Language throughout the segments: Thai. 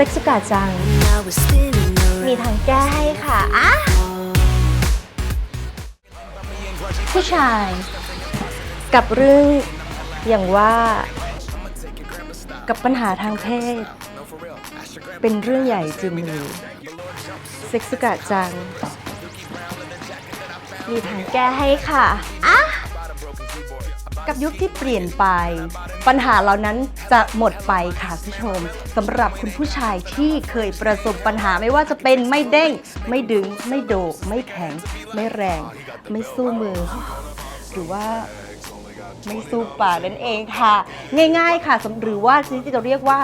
เซ็กซ์กาจัง มีทางแก้ให้ค่ะอะผู้ชาย กับเรื่องอย่างว่ากับปัญหาทางเพศ เป็นเรื่องใหญ่จริงหรือเซ็กซ์กาจัง มีทางแก้ให้ค่ะอะ กับยุคที่เปลี่ยนไป ปัญหาเหล่านั้นจะหมดไปค่ะผู้ชมสำหรับคุณผู้ชายที่เคยประสบปัญหาไม่ว่าจะเป็นไม่เด้ง ไม่ดึง ไม่โดกไม่แข็ง ไม่แรง ไม่สู้มือ หรือว่าไม่สู้ปากนั่นเองค่ะ ง่าย ๆ ค่ะหรือว่าที่จะเรียกว่า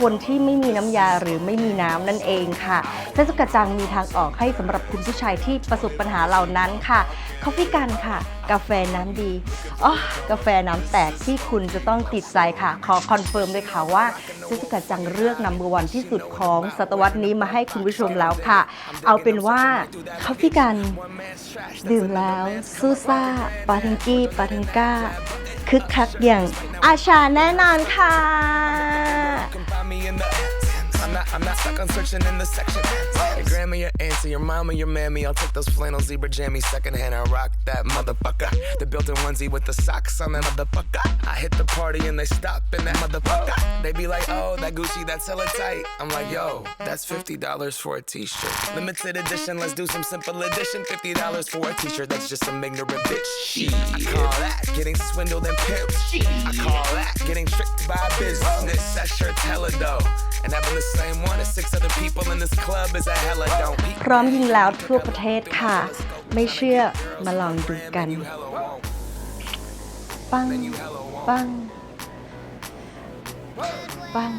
คนที่ไม่มีน้ำยาหรือไม่มีน้ำนั่นเองค่ะเทศกจังมีทางออกให้สำหรับคุณผู้ชายที่ประสบปัญหาเหล่านั้นค่ะคอฟฟี่กันค่ะ กาแฟน้ำดี กาแฟน้ำแตกที่คุณจะต้องติดใจค่ะ ขอคอนเฟิร์มเลยค่ะว่าเทศกาจังเลือกนัมเบอร์วันที่สุดของศตวรรษนี้มาให้คุณผู้ชมแล้วค่ะ เอาเป็นว่าคอฟฟี่กันดื่มแล้วซูซ่าปาทิงกี้ปาทิงก้าคึกคักอย่างอาชาแน่นอนค่ะ not, I'm not stuck on searching in the section. Your grandma, your auntie, your mama, your mammy. I'll take those flannel zebra jammies secondhand and rock that motherfucker. The built-in onesie with the socks on that motherfucker. I hit the party and they stop in that motherfucker. They be like, oh, that Gucci, that's hella tight. I'm like, yo, that's $50 for a t-shirt. Limited edition, let's do some simple edition. $50 for a t-shirt, that's just some ignorant bitch. Shit. I call that getting swindled and pimped. I call that getting tricked by business. That shirt's hella dope. And having the same one as six other people in this club is a hella don't. พร้อมยิงแล้วทั่วประเทศค่ะ ไม่เชื่อมาลองดูกัน ปัง ปัง ปัง